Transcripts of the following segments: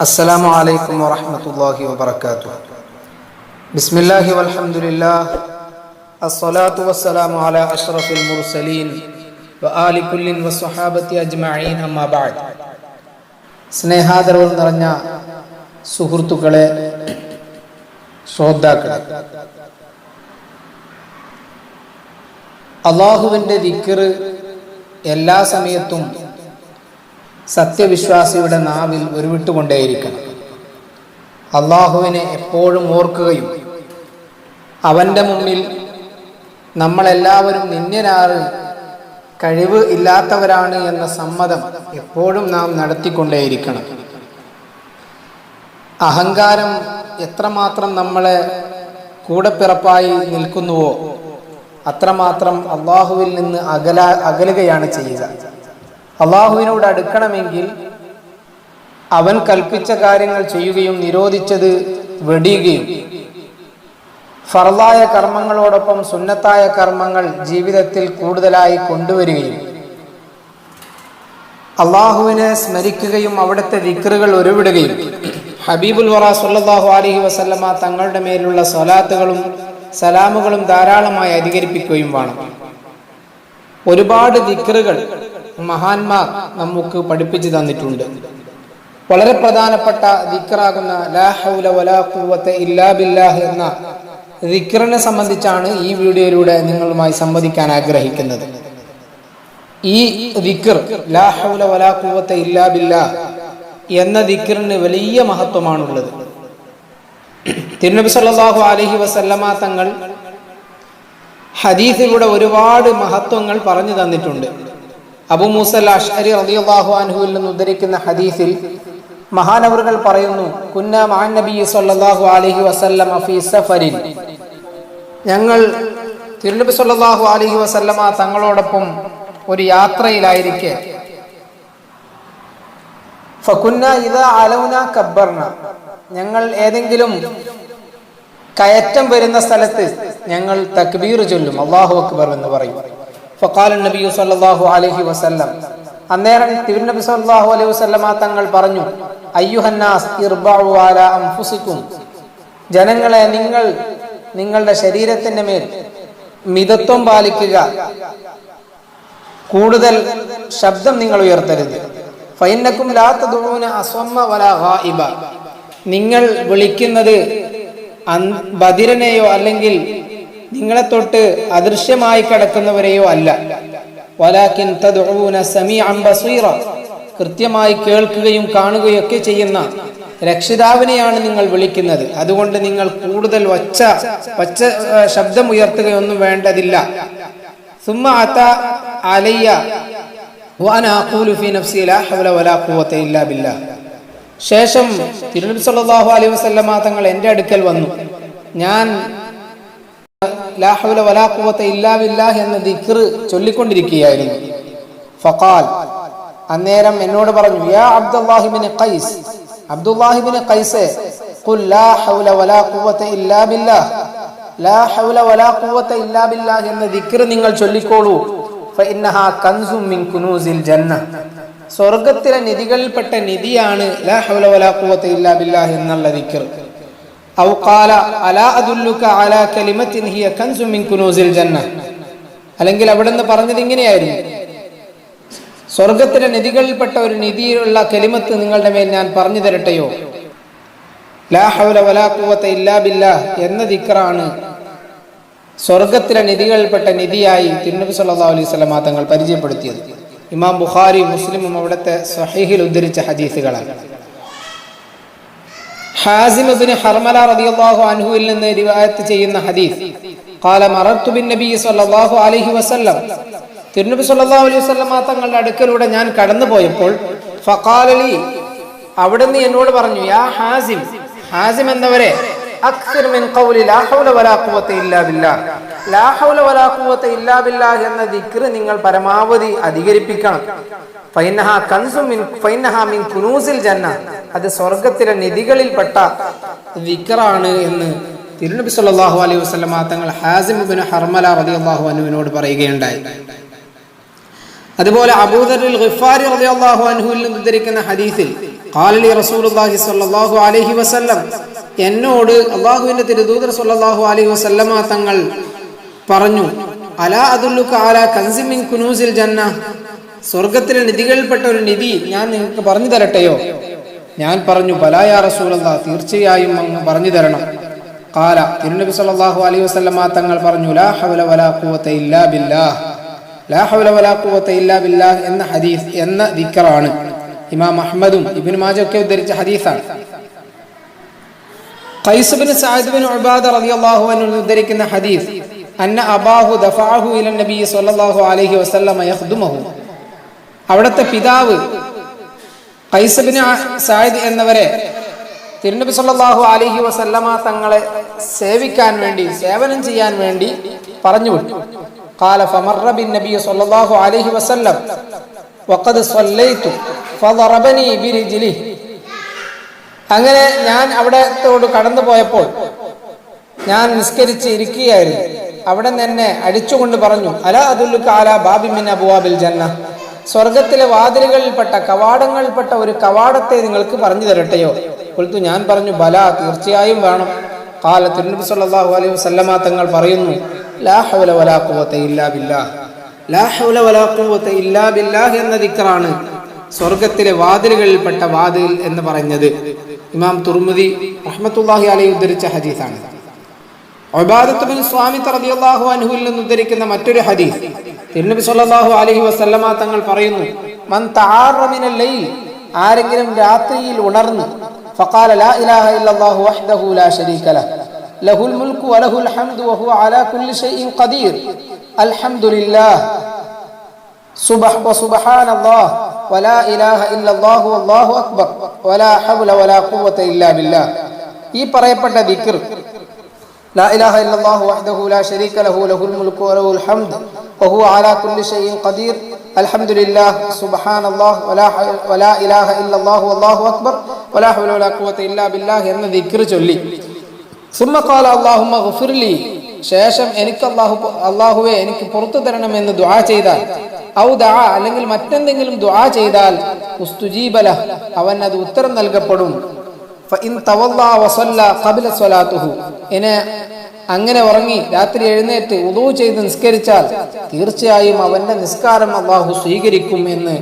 السلام عليكم ورحمة الله وبركاته بسم الله والحمد لله الصلاة والسلام على أشرف المرسلين وآل كل والصحابة أجمعين أما بعد സ്നേഹാദരവ് നിറഞ്ഞ സുഹൃത്തുക്കളെ ശ്രോതാക്കളെ അള്ളാഹുവിൻ്റെ ദിക്കറ് എല്ലാ സമയത്തും സത്യവിശ്വാസിയുടെ നാവിൽ ഉരുവിട്ടുകൊണ്ടേയിരിക്കണം. അള്ളാഹുവിനെ എപ്പോഴും ഓർക്കുകയും അവന്റെ മുന്നിൽ നമ്മളെല്ലാവരും നിന്യനാറ് കഴിവ് ഇല്ലാത്തവരാണ് എന്ന സമ്മതം എപ്പോഴും നാം നടത്തിക്കൊണ്ടേയിരിക്കണം. അഹങ്കാരം എത്രമാത്രം നമ്മളെ കൂടപ്പിറപ്പായി നിൽക്കുന്നുവോ അത്രമാത്രം അള്ളാഹുവിൽ നിന്ന് അകല അകലുകയാണ് ചെയ്യുക. അള്ളാഹുവിനോട് അടുക്കണമെങ്കിൽ അവൻ കൽപ്പിച്ച കാര്യങ്ങൾ ചെയ്യുകയും നിരോധിച്ചത് വെടിയുകയും. ഫർലായ കർമ്മങ്ങളോടൊപ്പം സുന്നത്തായ കർമ്മങ്ങൾ ജീവിതത്തിൽ കൂടുതലായി കൊണ്ടുവരികയും. അള്ളാഹുവിനെ സ്മരിക്കുകയും അവിടുത്തെ വിക്രുകൾ ഉരുവിടുകയും. ഹബീബുൽ വറ സുല്ലാഹു അലഹി വസല്ലമ തങ്ങളുടെ മേലുള്ള സ്വലാത്തുകളും സലാമുകളും ധാരാളമായി അധികരിപ്പിക്കുകയും വേണം. ഒരുപാട് ദിക്റുകൾ മഹാന്മാർ നമുക്ക് പഠിപ്പിച്ചു തന്നിട്ടുണ്ട്. വളരെ പ്രധാനപ്പെട്ട ദിക്റാകുന്ന ലാ വലാ ഇല്ലാ ബില്ലാഹ് എന്ന ദിക്റിനെ സംബന്ധിച്ചാണ് ഈ വീഡിയോയിലൂടെ നിങ്ങളുമായി സംവദിക്കാൻ ആഗ്രഹിക്കുന്നത്. ഈ ദിക്ർ ലാ വലാ ഇല്ലാ ബില്ലാഹ് എന്ന ദിക്റിന് വലിയ മഹത്വമാണുള്ളത്. തിരുനബി സല്ലല്ലാഹു അലൈഹി വസല്ലമ തങ്ങൾ ഹദീസിലൂടെ ഒരുപാട് മഹത്വങ്ങൾ പറഞ്ഞു തന്നിട്ടുണ്ട്. അബു മൂസൽ അഷ്അരി റളിയല്ലാഹു അൻഹുവിൽ നിന്ന് ഉദ്ധരിക്കുന്ന ഹദീസിൽ മഹാനവറുകൾ പറയുന്നു കുന്ന മഹാൻ നബി സല്ലല്ലാഹു അലൈഹി വസല്ലം ഫീ സഫരിൻ. ഞങ്ങൾ തിരുനബി സല്ലല്ലാഹു അലൈഹി വസല്ലമ തങ്ങളോടൊപ്പം ഒരു യാത്രയിലായിരിക്കെ. ഫകുന്ന ഇദാ ഞങ്ങൾ ഏതെങ്കിലും കയറ്റം വരുന്ന സ്ഥലത്ത് ഞങ്ങൾ തക്ബീർ ചൊല്ലും അള്ളാഹു അക്ബർ എന്ന് പറയും. ഫക്കാൽ നബി സല്ലല്ലാഹു അലഹി വസല്ലം അന്നേരം തിരുനബി സല്ലല്ലാഹു അലൈഹി വസല്ലമ തങ്ങൾ പറഞ്ഞു അയ്യുഹന്നാസ് ജനങ്ങളെ നിങ്ങൾ നിങ്ങളുടെ ശരീരത്തിന്റെ മേൽ മിതത്വം പാലിക്കുക. കൂടുതൽ ശബ്ദം നിങ്ങൾ ഉയർത്തരുത്. ഫൈനക്കും ലാ തദൂന അസ്വമ്മ വലാ നിങ്ങൾ വിളിക്കുന്നത് ബദിരനെയോ അല്ലെങ്കിൽ നിങ്ങളെ തൊട്ട് അദൃശ്യമായി കിടക്കുന്നവരെയോ അല്ല. വലാക്കിൻ ബസീറ. കൃത്യമായി കേൾക്കുകയും കാണുകയും ഒക്കെ ചെയ്യുന്ന രക്ഷിതാവിനെയാണ് നിങ്ങൾ വിളിക്കുന്നത്. അതുകൊണ്ട് നിങ്ങൾ കൂടുതൽ ഒച്ച ഒച്ച ശബ്ദം ഉയർത്തുകയൊന്നും വേണ്ടതില്ല. അലയ്യ. ശേഷം തിരുനബി സല്ലല്ലാഹു അലൈഹി വസല്ലമ തങ്ങൾ എന്റെ അടുക്കൽ വന്നു. ഞാൻ ലാ ഹൗല വലാ ഖുവത ഇല്ലാ ബില്ലാഹ് എന്ന ദിക്ർ ചൊല്ലിക്കൊണ്ടിരിക്കുകയായിരുന്നു. ഫഖാൽ അന്നേരം എന്നോട് പറഞ്ഞു യാ അബ്ദുല്ലാഹിബിൻ ഖൈസ് അബ്ദുല്ലാഹിബിൻ ഖൈസ് ഖുൽ ലാ ഹൗല വലാ ഖുവത ഇല്ലാ ബില്ലാഹ് ലാ ഹൗല വലാ ഖുവത ഇല്ലാ ബില്ലാഹ് എന്ന നിങ്ങൾ ചൊല്ലിക്കോളൂ. ഫഇന്നഹാ മിൻ ജന്ന. സ്വർഗത്തിലെ നിധികളിൽപ്പെട്ട നിധിയാണ് ലാ ഹൗല വലാ ഖുവത ഇല്ലാ ബില്ലാഹ് എന്നുള്ള ദിക്ർ. അല്ലെങ്കിൽ അവിടുന്ന് പറഞ്ഞത് ഇങ്ങനെയായിരുന്നു. സ്വർഗത്തിലെ നിധികളിൽപ്പെട്ട ഒരു നിധിയിലുള്ള കലിമത്ത് നിങ്ങളുടെ മേൽ ഞാൻ പറഞ്ഞു തരട്ടെയോ? ലാ ഹൗല വലാ ഇല്ലാ എന്ന ദിക്റാണ് സ്വർഗത്തിലെ നിധികളിൽപ്പെട്ട നിധിയായി തിരുനബി സല്ലാ അലൈഹി വസല്ലം തങ്ങൾ പരിചയപ്പെടുത്തിയത്. ഇമാം ബുഖാരി മുസ്ലിമും അവിടുത്തെ സഹീഹിൽ ഉദ്ധരിച്ച ഹദീസുകളാണ്. ഹാസിമബിന് ഹർമല റബിയാഹു അൻഹുവിൽ നിന്ന് റിവായത്ത് ചെയ്യുന്ന ഹദീസ്. കാല മറത്തുബിൻ നബി സല്ലാഹു അലഹി വസ്ല്ലം. തിരുനബി സല്ലാഹു അലൈഹി വസ്ലമ തങ്ങളുടെ അടുക്കലൂടെ ഞാൻ കടന്നു പോയപ്പോൾ ഫക്കാലി അവിടുന്ന് എന്നോട് പറഞ്ഞു യാ ഹാസിം ഹാസിം എന്നവരെ അക്സർ മിൻ ഖൗലി ലാ ഹൗല വലാ ഖുവത ഇല്ലാ ബില്ലാഹ് ലാ ഹൗല വലാ ഖുവത ഇല്ലാ എന്ന ദിക്ർ നിങ്ങൾ പരമാവധി അധികരിപ്പിക്കണം. അത് സ്വർഗത്തിലെ നിധികളിൽപ്പെട്ട ദിക്റാണ് എന്ന് തിരുനബി സല്ലാഹു അലൈഹി വസ്ലം തങ്ങൾ ഹാസിം ഹർമല ഹർമല അള്ളാഹു അനുവിനോട് പറയുകയുണ്ടായി. അതുപോലെ അബൂദറിൽ ഹദീസിൽ എന്നോട് അള്ളാഹുവിന്റെ തിരുദൂതർ സല്ലാഹു അലൈഹി വസല്ലമ തങ്ങൾ പറഞ്ഞു അലാ അതുല്ലുക്ക് അലാ കൻസിമിൻ കുനൂസിൽ ജന്ന. സ്വർഗത്തിലെ നിധികളിൽപ്പെട്ട ഒരു നിധി ഞാൻ നിങ്ങൾക്ക് പറഞ്ഞു തരട്ടെയോ? ഞാൻ പറഞ്ഞു ബലായ റസൂലല്ലാ തീർച്ചയായും അങ്ങ് പറഞ്ഞു തരണം. കാല തിരുനബി സല്ലല്ലാഹു അലൈഹി വസല്ലമ തങ്ങൾ പറഞ്ഞു ലാ ഹവല വലാ ഇല്ലാ ലാ ഹവല വലാ ഇല്ലാ എന്ന ഹദീസ് എന്ന ദിക്കറാണ്. ഇമാം അഹമ്മദും ഇബ്നു മാജ ഉദ്ധരിച്ച ഹദീസാണ്. Qais bin Saad bin Ubada റളിയല്ലാഹു അൻഹു ഉദ്ധരിക്കുന്ന ഹദീസ് അന്ന അബാഹു ദഫഅഹു ഇല നബി സ്വല്ലല്ലാഹു അലൈഹി വസല്ലമ യഖ്ദുമഹു അവിടുത്തെ പിതാവ് ഖൈസ് ബിൻ സഅദ് എന്നവരെ തിരുനബി സല്ലല്ലാഹു അലൈഹി വസല്ലമ തങ്ങളെ സേവിക്കാൻ വേണ്ടി സേവനം ചെയ്യാൻ വേണ്ടി പറഞ്ഞു വിട്ടു قال فمر بالنبي صلى الله عليه وسلم وقد صليت فضربني برجله അങ്ങനെ ഞാൻ അവിടത്തോട് കടന്നു പോയപ്പോൾ ഞാൻ നിസ്കരിച്ച് ഇരിക്കുകയായിരുന്നു അവിടെ എന്നെ അടിച്ചുകൊണ്ട് പറഞ്ഞു അല അതുല്ലു കാല ബാബിമിൻ അബുവാബിൽ ജന്ന. സ്വർഗത്തിലെ വാതിലുകളിൽപ്പെട്ട കവാടങ്ങളിൽപ്പെട്ട ഒരു കവാടത്തെ നിങ്ങൾക്ക് പറഞ്ഞു തരട്ടെയോ? കൊളുത്തു ഞാൻ പറഞ്ഞു ബല തീർച്ചയായും വേണം. കാല തിരുനബി സല്ലാഹു അലൈഹി വസല്ലമ തങ്ങൾ പറയുന്നു ലാ ഹൗല വലാ ഖുവത ഇല്ലാ ബില്ലാഹ്. ലാ ഹൗല വലാ ഖുവത ഇല്ലാ ബില്ലാഹ് എന്ന ദിക്റാണ് സ്വർഗത്തിലെ വാതിലുകളിൽപ്പെട്ട വാതിൽ എന്ന് പറഞ്ഞത് ഇമാം തുർമുദി റഹ്മത്തുല്ലാഹി അലൈഹി ഉദ്ധരിച്ച ഹദീസാണ്. ഒബാദത്തുബിൻ സ്വാമി തറദിയാഹു അനുഹുവിൽ നിന്ന് ഉദ്ധരിക്കുന്ന മറ്റൊരു ഹദീസ്. തിരുനബി സല്ലാഹു അലഹി വസ്ലമ തങ്ങൾ പറയുന്നു മൻ ലൈൽ ആരെങ്കിലും രാത്രിയിൽ ഉണർന്ന് ഫഖാല ലാ ഇലാഹ ഇല്ലല്ലാഹു വഹ്ദഹു ലാ ശരീക ലഹുൽ മുൽക്കു വലഹുൽ ഹംദു വഹുവ അലാ കുല്ലി ഷൈഇൻ ഖദീർ. അൽഹംദുലില്ലാഹ്. സുബ്ഹ് വസുബ്ഹാനല്ലാഹ് വലാ ഇലാഹ ഇല്ലല്ലാഹു വല്ലാഹു അക്ബർ വലാ ഹൗല വലാ ഖുവത ഇല്ലാ ഈ പറയപ്പെട്ട ദിക്ർ لا إله إلا الله وحده لا شريك له له الملك وله الحمد وهو على كل شيء قدير الحمد لله سبحان الله ولا, ولا إله إلا الله والله أكبر ولا حول ولا قوة إلا بالله أن ذكر جلي ثم قال اللهم اغفر لي ശേഷം എനിക്ക് അള്ളാഹു അള്ളാഹുവെ എനിക്ക് പുറത്തു തരണമെന്ന് ദുആ ചെയ്താൽ ഔ ദുആ അല്ലെങ്കിൽ മറ്റെന്തെങ്കിലും ദുആ ചെയ്താൽ ഉസ്തുജീബല അവൻ അത് ഉത്തരം നൽകപ്പെടും വസല്ല ഇനെ അങ്ങനെ ഉറങ്ങി രാത്രി എഴുന്നേറ്റ് ഉദൂ ചെയ്ത് നിസ്കരിച്ചാൽ തീർച്ചയായും അവന്റെ നിസ്കാരം അള്ളാഹു സ്വീകരിക്കും എന്ന്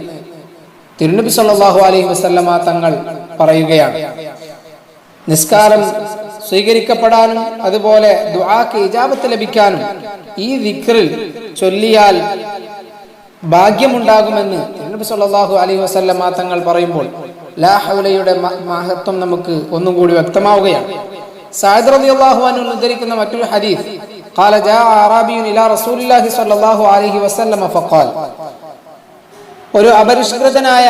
തിരുനബി സല്ലല്ലാഹു അലൈഹി വസല്ലമ തങ്ങൾ പറയുകയാണ്. നിസ്കാരം സ്വീകരിക്കപ്പെടാനും അതുപോലെ ദുആക്ക് ഇജാബത്ത് ലഭിക്കാനും ഈ ദിക്റിൽ ചൊല്ലിയാൽ ഭാഗ്യമുണ്ടാകുമെന്ന് തിരുനബി സല്ലല്ലാഹു അലൈഹി വസല്ലമ തങ്ങൾ പറയുമ്പോൾ ലാ ഹൗലയുടെ മ- മഹത്വം നമുക്ക് ഒന്നും കൂടി വ്യക്തമാവുകയാണ് സഅദ് റളിയല്ലാഹു അൻഹു ഉദ്ധരിക്കുന്ന മറ്റൊരു ഹദീസ് قال جاء أعرابي إلى رسول الله صلى الله عليه وسلم فقال ഒരു അപരിഷ്കൃതനായ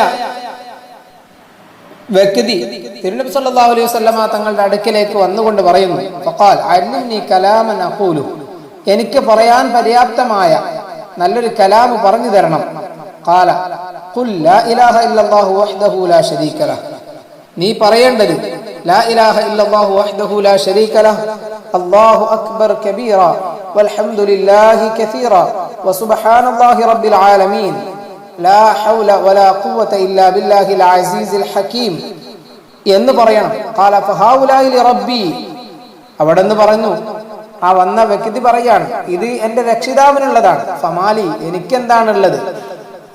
വ്യക്തി തിരുനബി സല്ലല്ലാഹു അലൈഹി വസല്ലമ തങ്ങളുടെ അടുക്കലേക്ക് വന്നുകൊണ്ട് പറയുന്നു ഫഖാൽ അല്ലിംനി കലാമൻ അഖൂലു എനിക്ക് പറയാൻ പര്യാപ്തമായ നല്ലൊരു കലാം പറഞ്ഞു തരണം ഖുൽ ലാ ഇലാഹ ഇല്ലല്ലാഹു വഹ്ദഹു ലാ ശരീക ലഹ് നീ പറയേണ്ടത് ലാ ഇലാഹ ഇല്ലല്ലാഹു വഹ്ദഹു ലാ ശരീക ലഹ് അല്ലാഹു അക്ബർ കബീറ വൽഹംദുലില്ലാഹി കസീറ വസുബ്ഹാനല്ലാഹി റബ്ബിൽ ആലമീൻ. ലാ ഹൗല വലാ ഖുവത ഇല്ലാ ബില്ലാഹിൽ അസീസിൽ ഹകീം എന്ന് പറയണം. ഖാല ഫഹാഉലായി ലിറബ്ബി അവിടെ പറഞ്ഞു ആ വന്ന വ്യക്തി പറയാണ് ഇത് എന്റെ രക്ഷിതാവിനുള്ളതാണ്. ഫമാലി എനിക്കെന്താണുള്ളത്?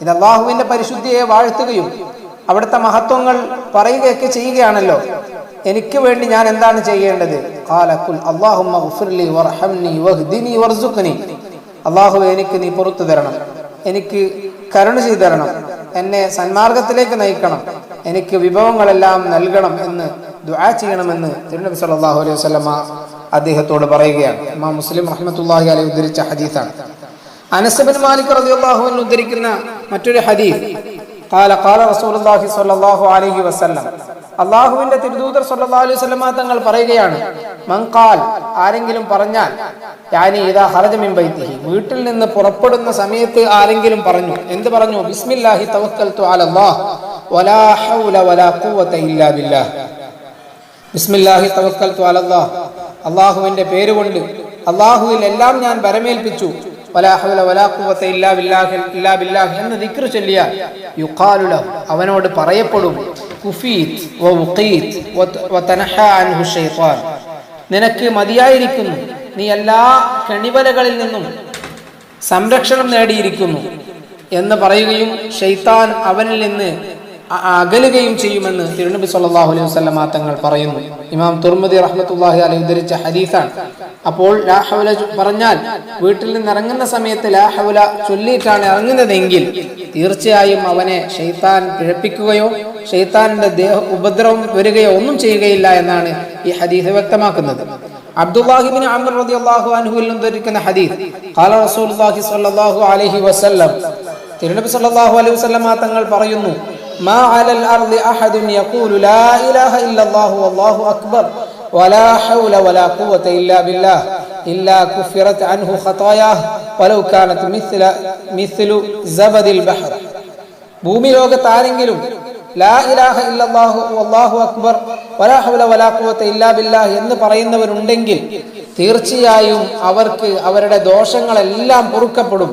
ഇത് അള്ളാഹുവിന്റെ പരിശുദ്ധിയെ വാഴ്ത്തുകയും അവിടുത്തെ മഹത്വങ്ങൾ പറയുകയൊക്കെ ചെയ്യുകയാണല്ലോ. എനിക്ക് വേണ്ടി ഞാൻ എന്താണ് ചെയ്യേണ്ടത്? അള്ളാഹു എനിക്ക് നീ പുറത്തു തരണം. എനിക്ക് കരുണ ചെയ്തു തരണം. എന്നെ സന്മാർഗത്തിലേക്ക് നയിക്കണം. എനിക്ക് വിഭവങ്ങളെല്ലാം നൽകണം എന്ന് ദുആ ചെയ്യണമെന്ന് തിരുനബി സല്ലല്ലാഹു അലൈഹി വസല്ലമ അദ്ദേഹത്തോട് പറയുകയാണ്. ഇമാം മുസ്ലിം റഹ്മത്തുള്ളാഹി അലൈഹി ഉദ്ധരിച്ച ഹദീസാണ്. അനസ് ബിൻ മാലിക് റളിയല്ലാഹു അൻഹു ഉദ്ധരിക്കുന്ന മറ്റൊരു ഹദീസ് قال قال رسول الله صلى الله عليه وسلم അള്ളാഹുവിന്റെ തിരുദൂതർ സല്ലല്ലാഹു അലൈഹി വസല്ലമ തങ്ങൾ പറയുകയാണ് മൻകാൽ ആരെങ്കിലും പറഞ്ഞാൽ യാനി ഇതാ ഖറജ മിൻ ബൈത്തിഹി വീട്ടിൽ നിന്ന് പുറപ്പെടുന്ന സമയത്ത് ആരെങ്കിലും പറഞ്ഞു എന്ത് പറഞ്ഞു ബിസ്മില്ലാഹി തവക്കൽതു അലല്ലാഹ് വലാ ഹൗല വലാ ഖുവത ഇല്ലാ ബില്ലാഹ് ബിസ്മില്ലാഹി തവക്കൽതു അലല്ലാഹ് അള്ളാഹുവിന്റെ പേരുകൊണ്ട് അള്ളാഹുവിൽ എല്ലാം ഞാൻ ബരമേൽപ്പിച്ചു ഇല്ലാ ഇല്ലാ എന്ന് ദിക്ർ ചൊല്ലിയാൽ ലഹു. അവനോട് പറയപ്പെടും കുഫീത് വ ഉഖീത് വ തനഹ അൻഹു നിനക്ക് മതിയായിരിക്കുന്നു. നീ എല്ലാ കെണിവലകളിൽ നിന്നും സംരക്ഷണം നേടിയിരിക്കുന്നു എന്ന് പറയുകയും ഷെയ്ത്താൻ അവനിൽ നിന്ന് അകലുകയും ചെയ്യുമെന്ന് തിരുനബി സല്ലാഹു അലൈഹി വസല്ലമ തങ്ങൾ പറയുന്നു. ഇമാം തുർമദി റഹ്മത്തുള്ളാഹി അലൈഹി ഉദ്ധരിച്ച ഹദീസാണ്. അപ്പോൾ ലാ ഹൗല പറഞ്ഞാൽ വീട്ടിൽ നിന്ന് ഇറങ്ങുന്ന സമയത്ത് ലാ ഹൗല ചൊല്ലിയിട്ടാണ് ഇറങ്ങുന്നതെങ്കിൽ തീർച്ചയായും അവനെ ഷെയ്ത്താൻ പിഴപ്പിക്കുകയോ ഷെയ്ത്താനിന്റെ ദേഹ ഉപദ്രവം വരികയോ ഒന്നും ചെയ്യുകയില്ല എന്നാണ് ഈ ഹദീസ് വ്യക്തമാക്കുന്നത്. അബ്ദുല്ലാഹിബിൻ അമർ റളിയല്ലാഹു അൻഹുവിൽ നിന്ന് ധരിക്കുന്ന ഹദീസ് റസൂലുള്ളാഹി സ്വല്ലല്ലാഹു അലൈഹി വസല്ലം. തിരുനബി സല്ലാഹു അലൈഹി വസല്ലമ തങ്ങൾ പറയുന്നു മാ അലൽ അർളി അഹദുൻ യഖൂലു ലാ ഇലാഹ ഇല്ലല്ലാഹു വല്ലാഹു അക്ബർ ولا حول ولا قوة إلا بالله إلا كفرت عنه خطاياه ولو كانت مثل مثل زبد البحر ഭൂമി ലോകത്ത് ആരെങ്കിലും ലാ ഇലാഹ ഇല്ലല്ലാഹു വല്ലാഹു അക്ബർ വലാ ഹൗല വലാ ഖുവത ഇല്ലാ ബില്ലാഹ് എന്ന് പറയുന്നവരുണ്ടെങ്കിൽ തീർച്ചയായും അവർക്ക് അവരുടെ ദോഷങ്ങളെല്ലാം പൊറുക്കപ്പെടും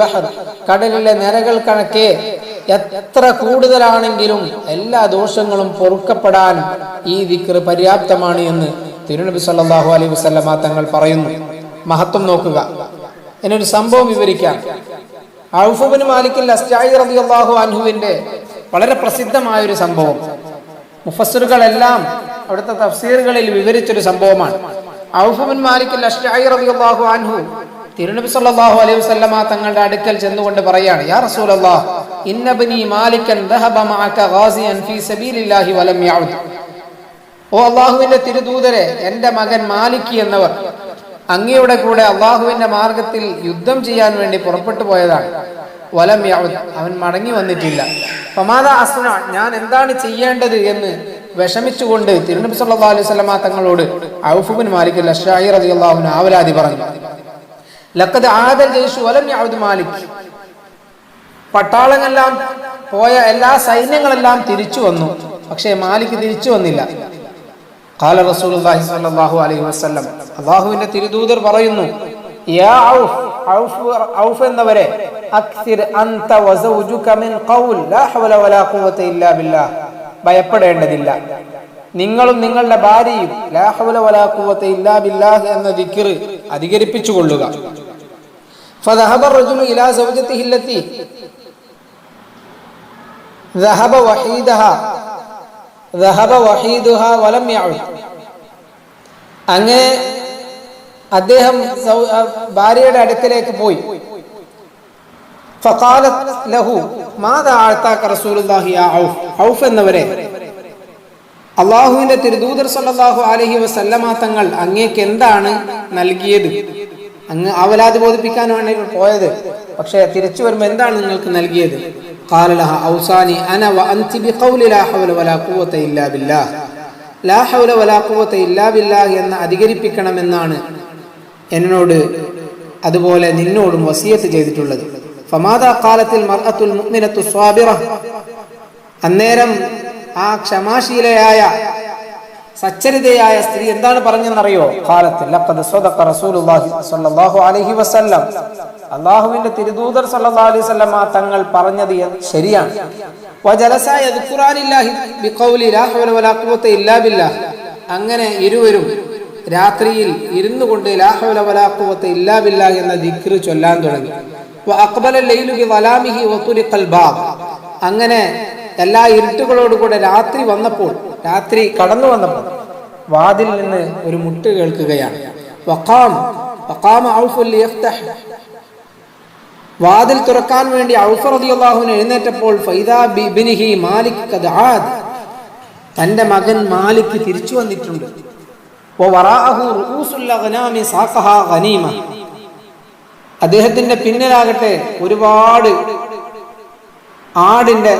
ബഹർ കടലിലെ നിരകൾ കണക്കെ എത്ര കൂടുതലാണെങ്കിലും എല്ലാ ദോഷങ്ങളും പൊറുക്കപ്പെടാൻ ഈ ദിക്ർ പര്യാപ്തമാണ് എന്ന് തിരുനബി സല്ലാഹു അലൈഹി വസല്ലമ തങ്ങൾ പറയുന്നു. മഹത്വം നോക്കുക. എന്നൊരു സംഭവം വിവരിക്കാം. ഔഫുബിന് മാലിക്കിൽ അസ്റ്റായി അൻഹുവിന്റെ വളരെ പ്രസിദ്ധമായ ഒരു സംഭവം. മുഫസ്സിറുകളെല്ലാം അവിടുത്തെ തഫ്സീറുകളിൽ വിവരിച്ചൊരു സംഭവമാണ്. ഔഫുബിൻ മാലിക്കിൽ അസ്റ്റായി റളിയല്ലാഹു അൻഹു തിരുനബി സല്ലല്ലാഹു അലൈഹി വസല്ലമ തങ്ങളുടെ അടുക്കൽ ചെന്നുകൊണ്ട് പറയാണ് യാ റസൂലല്ലാഹ് ഇന്നബ്നി മാലിക്കൻ വലം ഓ അള്ളാഹുവിന്റെ തിരുദൂതരെ എന്റെ മകൻ മാലിക് എന്നവർ അങ്ങയുടെ കൂടെ അള്ളാഹുവിന്റെ മാർഗത്തിൽ യുദ്ധം ചെയ്യാൻ വേണ്ടി പുറപ്പെട്ടു പോയതാണ്. വലം യഉദ് അവൻ മടങ്ങി വന്നിട്ടില്ല. പമാദ അസ്ന ഞാൻ എന്താണ് ചെയ്യേണ്ടത് എന്ന് വിഷമിച്ചുകൊണ്ട് തിരുനബി സല്ലാ അലൈഹി വസല്ലമ തങ്ങളോട് ഔഫുബിൻ മാലിക് അഷ്റായി റതി അള്ളാഹുവിന് ആവലാതി പറഞ്ഞു. ലഖദ് ആദൽ ജയിച്ചു വലം യാവുദ് മാലിക്. പട്ടാളങ്ങളെല്ലാം പോയ എല്ലാ സൈന്യങ്ങളെല്ലാം തിരിച്ചു വന്നു. പക്ഷേ മാലിക് തിരിച്ചു വന്നില്ല. കാല റസൂൽ സ്വല്ലല്ലാഹു അലൈഹി വസല്ലം. അള്ളാഹുവിന്റെ തിരുദൂതർ പറയുന്നു ഔഫ് എന്നവരെ ഭയപ്പെടേണ്ടതില്ല. നിങ്ങളും നിങ്ങളുടെ ഭാര്യയും എന്ന ദിക്ർ അധികരിപ്പിച്ചു കൊള്ളുക فذهب الرجل إلى زوجته التي ذهب وحيدها ذهب وحيدها ولم يعد അങ്ങനെ അദ്ദേഹം സൗ- ആ ഭാര്യയുടെ അടുക്കലേക്ക് പോയി فقالت له ماذا أعطاك رسول الله يا عوف ഔഫ് എന്നവരെ അള്ളാഹുവിന്റെ തിരുദൂതർ സല്ലല്ലാഹു അലൈഹി വസല്ലമ തങ്ങൾ അങ്ങേക്ക് എന്താണ് നൽകിയത് അങ്ങ് അവലാതി ബോധിപ്പിക്കാനാണ് ഇവർ പോയത് പക്ഷേ തിരിച്ചു വരുമ്പോൾ എന്താണ് നിങ്ങൾക്ക് നൽകിയത് قال لها أوصاني أنا وأنت بقول لا حول ولا قوة إلا بالله ലാ ഹൗല വലാ ഖുവത ഇല്ലാ ബില്ലാഹ് എന്ന് അധികരിപ്പിക്കണമെന്നാണ് എന്നോട് അതുപോലെ നിന്നോടും വസിയത്ത് ചെയ്തിട്ടുള്ളത് ഫമാദാ കാലത്തിൽ മർഅത്തുൽ മുഅ്മിനത്തു സ്വാബിറ അന്നേരം ആ ക്ഷമാശീലയായ സച്ചരിതയായ സ്ത്രീ എന്താണ് പറഞ്ഞതെന്നറിയോ? കാലത്തിൽ അള്ളാഹുവിന്റെ തിരുദൂതർ അലൈഹി തങ്ങൾ പറഞ്ഞത് ശരിയാണ്. അങ്ങനെ ഇരുവരും രാത്രിയിൽ ഇരുന്നു കൊണ്ട് ലാ ഹൗല വലാ ഖുവത ഇല്ലാ ബില്ലാഹ് എന്ന ദിക്ർ ചൊല്ലാൻ തുടങ്ങി. വലാമിഹി അങ്ങനെ എല്ലാ ഇരുട്ടുകളോടുകൂടെ രാത്രി വന്നപ്പോൾ രാത്രി കടന്നു വന്നപ്പോൾ വാതിൽ നിന്ന് ഒരു മുട്ട് കേൾക്കുകയാണ്. വാതിൽ തുറക്കാൻ വേണ്ടി ഔഫ് റളിയല്ലാഹുവിന് എഴുന്നേറ്റപ്പോൾ ഫൈദാ ബിബ്നിഹി മാലിക് തന്റെ മകൻ മാലിക് തിരിച്ചു വന്നിട്ടുണ്ട്. അദ്ദേഹത്തിന്റെ പിന്നിലാകട്ടെ ഒരുപാട് ആടിന്റെ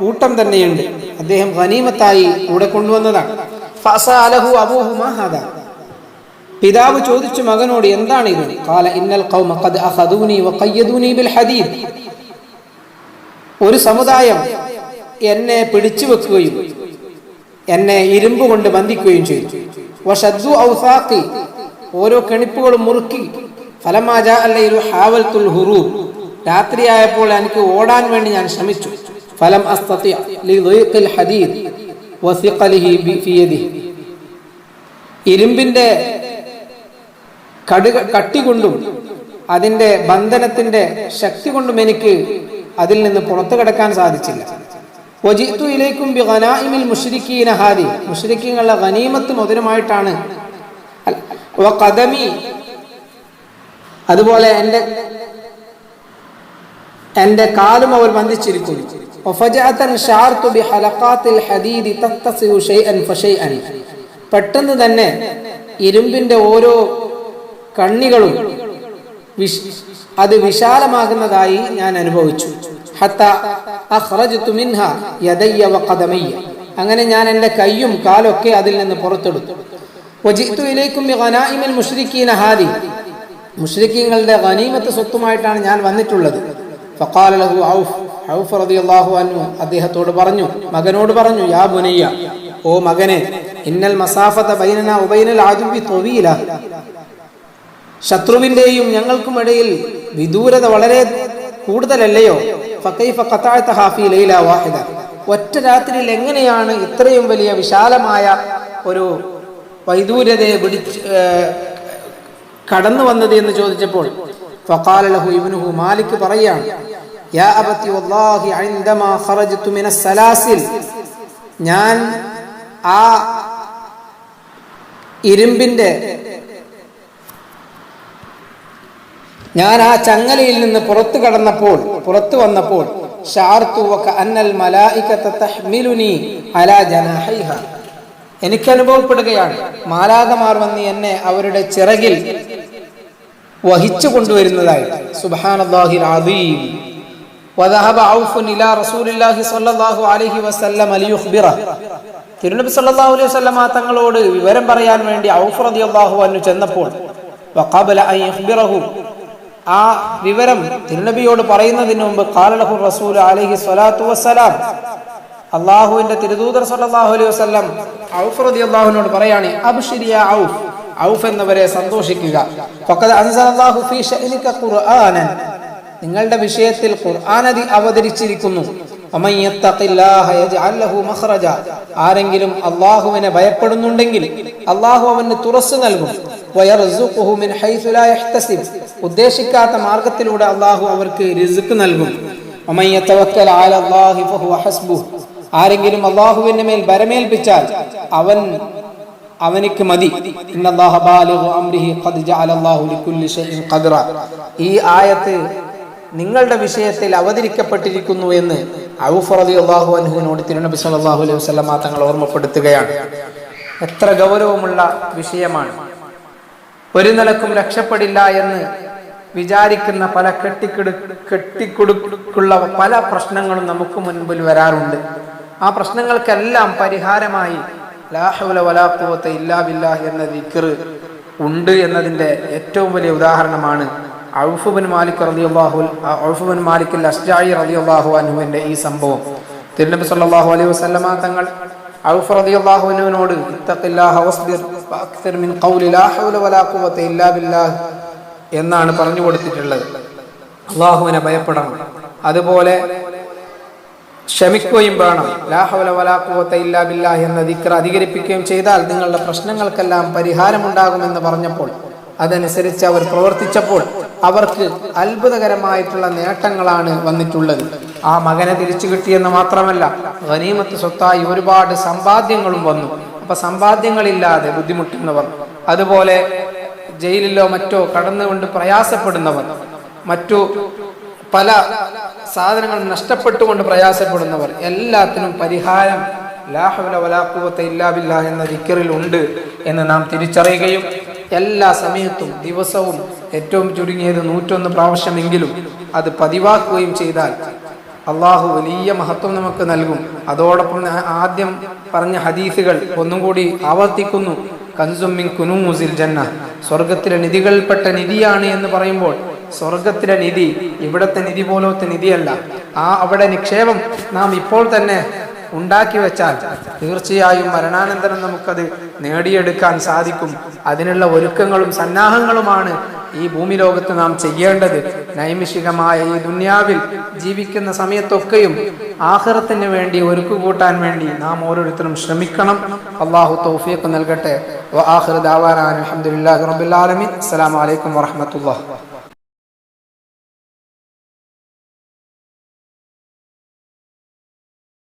കൂട്ടം തന്നെയുണ്ട്. അദ്ദേഹം ഗനീമത്തായി കൂടെ കൊണ്ടുവന്നതാണ്. പിതാവ് ചോദിച്ചു മകനോട് എന്താണ് ഇത് കാല ഇന്നൽ ഖൗമ ഹദീദ്. ഒരു സമുദായം എന്നെ പിടിച്ചു വെക്കുകയും എന്നെ ഇരുമ്പ് കൊണ്ട് ബന്ധിക്കുകയും ചെയ്തു. ഔസാഖി ഓരോ കെണിപ്പുകളും മുറുക്കി ഫലമാജ അല്ലയിലു ഹാവൽത്തുൽ ഹുറൂബ്. രാത്രിയായപ്പോൾ എനിക്ക് ഓടാൻ വേണ്ടി ഞാൻ ശ്രമിച്ചു. ഫലം അസ്തതി ലിദീഖിൽ ഹദീദ്. വസിഖലിഹി ബി- ഫി യദിഹി ഇരുമ്പിന്റെ കടു കട്ടി കൊണ്ടും അതിന്റെ ബന്ധനത്തിന്റെ ശക്തി കൊണ്ടും എനിക്ക് അതിൽ നിന്ന് പുറത്തു കിടക്കാൻ സാധിച്ചില്ല. വജിത്തു ഇലേക്കും ബി ഗനായിമിൽ മുഷ്രിക്കീന ഹാദി. മുഷ്രിക്കീങ്ങളുടെ ഗനീമത്ത് മുതലുമായിട്ടാണ് ഖദമി അതുപോലെ എന്റെ എന്റെ കാലും അവർ ബന്ധിച്ചിരിക്കുന്നു. പെട്ടെന്ന് തന്നെ ഇരുമ്പിന്റെ ഓരോ കണ്ണികളും അത് വിശാലമാകുന്നതായി ഞാൻ അനുഭവിച്ചു. അങ്ങനെ ഞാൻ എന്റെ കൈയും കാലൊക്കെ അതിൽ നിന്ന് പുറത്തെടുത്തു. മുഷ്രിക്കീങ്ങളുടെ ഗനീമത്ത് സ്വത്തുമായിട്ടാണ് ഞാൻ വന്നിട്ടുള്ളത്. ഔഫ് റളിയല്ലാഹു അൻഹു അദ്ദേഹത്തോട് പറഞ്ഞു മകനോട് പറഞ്ഞു യാ ബുനയ്യ ഓ മകനെ ഇന്നൽ മസാഫത ബൈനന ഉബൈനൽ ആദുബി തൊവിയില ശത്രുവിന്റെയും ഞങ്ങൾക്കും ഇടയിൽ വിദൂരത വളരെ കൂടുതലല്ലയോ? ഫക്കൈഫ ഖതഅത ഹാഫി ലൈല വാഹിദ. ഒറ്റ രാത്രിയിൽ എങ്ങനെയാണ് ഇത്രയും വലിയ വിശാലമായ ഒരു വൈദൂര്യതയെ പിടിച്ച് കടന്നു വന്നത് എന്ന് ചോദിച്ചപ്പോൾ ഫക്കാലഹു ഇവനുഹു മാലിക് പറയാണ് യാ അബത്തി വല്ലാഹി മിന സലാസിൽ. ഞാൻ ആ ഇരുമ്പിന്റെ ഞാൻ ആ ചങ്ങലയിൽ നിന്ന് പുറത്തു കടന്നപ്പോൾ പുറത്തു വന്നപ്പോൾ എനിക്ക് അനുഭവപ്പെടുകയാണ് മാലാകമാർ വന്ന് എന്നെ അവരുടെ ചിറകിൽ വഹിച്ചു കൊണ്ടുവരുന്നതായി. സുബ്ഹാനല്ലാഹിൽ وذهب عوف الى رسول الله റസൂലുള്ളാഹി സ്വല്ലല്ലാഹു അലൈഹി വസല്ലം ليخبره തിരുനബി സല്ലല്ലാഹു അലൈഹി വസല്ലമ തങ്ങളോട് വിവരം പറയാൻ വേണ്ടി ഔഫ് റളിയല്ലാഹു അൻഹു ചെന്നപ്പോൾ വഖബല അൻ ആ വിവരം തിരുനബിയോട് പറയുന്നതിന് മുമ്പ് കാലലഹു റസൂൽ അലൈഹി സ്വലാത്തു വസ്സലാം. അള്ളാഹുവിന്റെ തിരുദൂതർ സല്ലല്ലാഹു അലൈഹി വസല്ലം ഔഫ് റളിയല്ലാഹുവിനോട് പറയാണ് അബ്ശിരിയ ഔഫ്. ഔഫ് എന്നവരെ സന്തോഷിക്കുക. ഫഖദ അൻസലല്ലാഹു ഫീ ഷഅനിക ഖുർആനൻ. നിങ്ങളുടെ വിഷയത്തിൽ ഖുർആനതി അവതരിച്ചിരിക്കുന്നു. ആരെങ്കിലും അള്ളാഹുവിനെ ഭയപ്പെടുന്നുണ്ടെങ്കിൽ അള്ളാഹു അവന് തുറസ് നൽകും. ഉദ്ദേശിക്കാത്ത മാർഗത്തിലൂടെ അള്ളാഹു അവർക്ക് റിസ്ക് നൽകും. ആരെങ്കിലും അള്ളാഹുവിന്റെ മേൽ ഭരമേൽപ്പിച്ചാൽ അവൻ അവനിക്ക് മതി. ഈ ആയത്ത് നിങ്ങളുടെ വിഷയത്തിൽ അവതരിക്കപ്പെട്ടിരിക്കുന്നു എന്ന് ഔഫ് റളിയല്ലാഹു അൻഹുവിനോട് തിരുനബി സല്ലാഹു അലൈഹി വസല്ലമ തങ്ങൾ ഓർമ്മപ്പെടുത്തുകയാണ്. എത്ര ഗൗരവമുള്ള വിഷയമാണ്. ഒരു നിലക്കും രക്ഷപ്പെടില്ല എന്ന് വിചാരിക്കുന്ന പല കെട്ടിക്കിടു കെട്ടിക്കൊടുക്കുള്ള പല പ്രശ്നങ്ങളും നമുക്ക് മുൻപിൽ വരാറുണ്ട്. ആ പ്രശ്നങ്ങൾക്കെല്ലാം പരിഹാരമായി ലാഹുല വലാഖുവത്ത ഇല്ലാ ബില്ലാഹ് എന്ന ദിക്കർ ഉണ്ട് എന്നതിന്റെ ഏറ്റവും വലിയ ഉദാഹരണമാണ് ഔഫുബിൻ മാലിക് റളിയല്ലാഹു ഔഫുബിൻ മാലിക് അസ്ജായി അള്ളാഹു അനുവിന്റെ ഈ സംഭവം. തിരുനബി സല്ലാഹു അലൈഹി വസല്ലമ തങ്ങൾ ഔഫ് ഇല്ലാ ബില്ലാഹ് എന്നാണ് പറഞ്ഞു കൊടുത്തിട്ടുള്ളത്. അള്ളാഹുവിനെ ഭയപ്പെടണം. അതുപോലെ ക്ഷമിക്കുകയും വേണം. ലാ ഹൗല വലാ ഖുവത ഇല്ലാ ബില്ലാഹ് എന്ന ദിക്ര അധികരിപ്പിക്കുകയും ചെയ്താൽ നിങ്ങളുടെ പ്രശ്നങ്ങൾക്കെല്ലാം പരിഹാരമുണ്ടാകുമെന്ന് പറഞ്ഞപ്പോൾ അതനുസരിച്ച് അവർ പ്രവർത്തിച്ചപ്പോൾ അവർക്ക് അത്ഭുതകരമായിട്ടുള്ള നേട്ടങ്ങളാണ് വന്നിട്ടുള്ളത്. ആ മകനെ തിരിച്ചു കിട്ടിയെന്ന് മാത്രമല്ല ഗനീമത്ത് സ്വത്തായി ഒരുപാട് സമ്പാദ്യങ്ങളും വന്നു. അപ്പൊ സമ്പാദ്യങ്ങളില്ലാതെ ബുദ്ധിമുട്ടുന്നവർ അതുപോലെ ജയിലിലോ മറ്റോ കടന്നുകൊണ്ട് പ്രയാസപ്പെടുന്നവർ മറ്റു പല സാധനങ്ങൾ നഷ്ടപ്പെട്ടുകൊണ്ട് പ്രയാസപ്പെടുന്നവർ എല്ലാത്തിനും പരിഹാരം ലാഹുല വലാഖുവത്ത ഇല്ലാ ബില്ലാഹ് എന്ന ദിക്കറിൽ ഉണ്ട് എന്ന് നാം തിരിച്ചറിയുകയും എല്ലാ സമയത്തും ദിവസവും ഏറ്റവും ചുരുങ്ങിയത് നൂറ്റൊന്ന് പ്രാവശ്യമെങ്കിലും അത് പതിവാക്കുകയും ചെയ്താൽ അള്ളാഹു വലിയ മഹത്വം നമുക്ക് നൽകും. അതോടൊപ്പം ആദ്യം പറഞ്ഞ ഹദീസുകൾ ഒന്നും കൂടി ആവർത്തിക്കുന്നു. കൻസുമിൻ കുനൂസിൽ ജന്ന. സ്വർഗത്തിലെ നിധികൾപ്പെട്ട നിധിയാണ് എന്ന് പറയുമ്പോൾ സ്വർഗത്തിലെ നിധി ഇവിടത്തെ നിധി പോലത്തെ നിധിയല്ല. ആ അവിടെ നിക്ഷേപം നാം ഇപ്പോൾ തന്നെ ഉണ്ടാക്കി വെച്ചാൽ തീർച്ചയായും മരണാനന്തരം നമുക്കത് നേടിയെടുക്കാൻ സാധിക്കും. അതിനുള്ള ഒരുക്കങ്ങളും സന്നാഹങ്ങളുമാണ് ഈ ഭൂമി ലോകത്ത് നാം ചെയ്യേണ്ടത്. നൈമിഷികമായ ഈ ദുന്യാവിൽ ജീവിക്കുന്ന സമയത്തൊക്കെയും ആഹ്റത്തിന് വേണ്ടി ഒരുക്കു കൂട്ടാൻ വേണ്ടി നാം ഓരോരുത്തരും ശ്രമിക്കണം. അള്ളാഹു തൗഫീഖ് നൽകട്ടെ. വ ആഖിറു ദഅവാന അൽഹംദുലില്ലാഹി റബ്ബിൽ ആലമീൻ. അസ്സലാമു അലൈക്കും വറഹ്മത്തുള്ളാഹി.